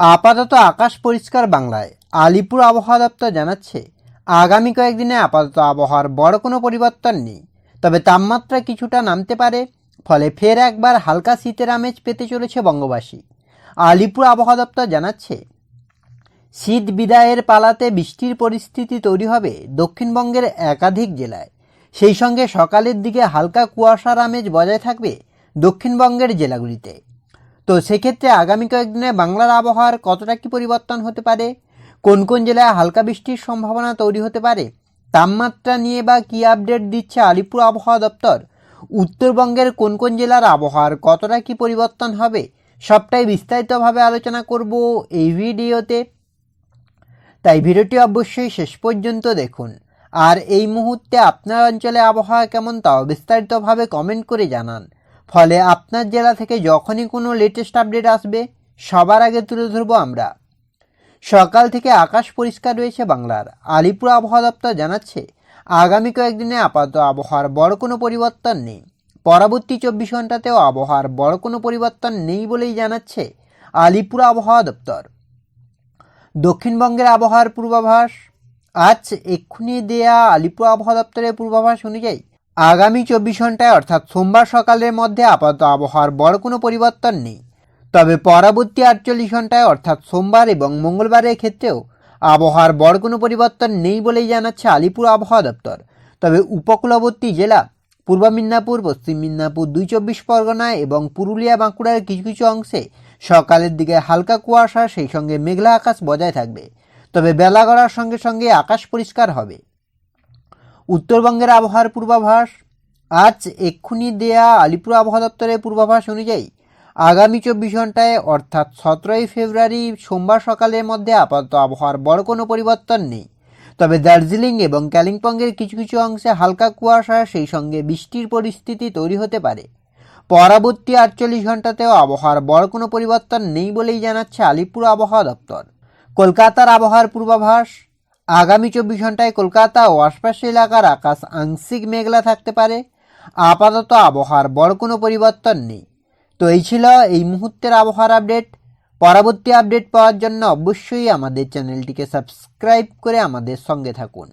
আপাতত আকাশ পরিষ্কার বাংলায়। আলিপুর আবহাওয়া দপ্তর জানাচ্ছে, আগামী কয়েকদিনে আপাতত আবহাওয়ার বড় কোনো পরিবর্তন নেই। তবে তাপমাত্রা কিছুটা নামতে পারে, ফলে ফের একবার হালকা শীতের আমেজ পেতে চলেছে বঙ্গবাসী। আলিপুর আবহাওয়া দপ্তর জানাচ্ছে, শীত বিদায়ের পালাতে বৃষ্টির পরিস্থিতি তৈরি হবে দক্ষিণবঙ্গের একাধিক জেলায়। সেই সঙ্গে সকালের দিকে হালকা কুয়াশার আমেজ বজায় থাকবে দক্ষিণবঙ্গের জেলাগুলিতে। তো সেক্ষেত্রে আগামী কয়েকদিনে বাংলার আবহাওয়ার কতটা কি পরিবর্তন হতে পারে? কোন কোন জেলায় হালকা বৃষ্টির সম্ভাবনা তৈরি হতে পারে? তাপমাত্রা নিয়ে বা কী আপডেট দিচ্ছে আলিপুর আবহাওয়া দপ্তর? উত্তরবঙ্গের কোন কোন জেলার আবহাওয়ার কতটা কি পরিবর্তন হবে? সবটাই বিস্তারিতভাবে আলোচনা করব এই ভিডিওতে। তাই ভিডিওটি অবশ্যই শেষ পর্যন্ত দেখুন। আর এই মুহূর্তে আপনার অঞ্চলে আবহাওয়া কেমন তাও বিস্তারিতভাবে কমেন্ট করে জানান। ফলে আপনার জেলা থেকে যখনই কোনো লেটেস্ট আপডেট আসবে, সবার আগে তুলে ধরবো আমরা। সকাল থেকে আকাশ পরিষ্কার রয়েছে বাংলার। আলিপুর আবহাওয়া দপ্তর জানাচ্ছে, আগামী কয়েকদিনে আপাতত আবহাওয়ার বড় কোনো পরিবর্তন নেই। পরবর্তী চব্বিশ ঘন্টাতেও আবহাওয়ার বড় কোনো পরিবর্তন নেই বলেই জানাচ্ছে আলিপুর আবহাওয়া দপ্তর। দক্ষিণবঙ্গের আবহাওয়ার পূর্বাভাস, আজ এক্ষুনি দেয়া আলিপুর আবহাওয়া দপ্তরের পূর্বাভাস অনুযায়ী আগামী চব্বিশ ঘন্টায়, অর্থাৎ সোমবার সকালের মধ্যে আপাতত আবহাওয়ার বড় কোনো পরিবর্তন নেই। তবে পরবর্তী আটচল্লিশ ঘন্টায়, অর্থাৎ সোমবার এবং মঙ্গলবারের ক্ষেত্রেও আবহাওয়ার বড় কোনো পরিবর্তন নেই বলেই জানাচ্ছে আলিপুর আবহাওয়া দপ্তর। তবে উপকূলবর্তী জেলা, পূর্ব মিদনাপুর, পশ্চিম মিদনাপুর দুই চব্বিশ পরগনা এবং পুরুলিয়া, বাঁকুড়ার কিছু কিছু অংশে সকালের দিকে হালকা কুয়াশা, সেই সঙ্গে মেঘলা আকাশ বজায় থাকবে। তবে বেলা গড়ার সঙ্গে সঙ্গে আকাশ পরিষ্কার হবে। উত্তরবঙ্গের আবহাওয়ার পূর্বাভাস, আজ এক্ষুনি দেয়া আলিপুর আবহাওয়া দপ্তরের পূর্বাভাস অনুযায়ী আগামী চব্বিশ ঘন্টায় অর্থাৎ সতেরোই ফেব্রুয়ারি সোমবার সকালের মধ্যে আপাতত আবহাওয়ার বড় কোনো পরিবর্তন নেই। তবে দার্জিলিং এবং কালিম্পংয়ের কিছু কিছু অংশে হালকা কুয়াশা, সেই সঙ্গে বৃষ্টির পরিস্থিতি তৈরি হতে পারে। পরবর্তী আটচল্লিশ ঘন্টাতেও আবহাওয়ার বড় কোনো পরিবর্তন নেই বলেই জানাচ্ছে আলিপুর আবহাওয়া দপ্তর। কলকাতার আবহাওয়ার পূর্বাভাস আগামী চব্বিশ ঘন্টায় কলকাতা ও আশপাশের এলাকার আকাশ আংশিক মেঘলা থাকতে পারে। আপাতত আবহাওয়ার বড় কোনো পরিবর্তন নেই। তো এই ছিল এই মুহূর্তের আবহাওয়ার আপডেট। পরবর্তী আপডেট পাওয়ার জন্য অবশ্যই আমাদের চ্যানেলটিকে সাবস্ক্রাইব করে আমাদের সঙ্গে থাকুন।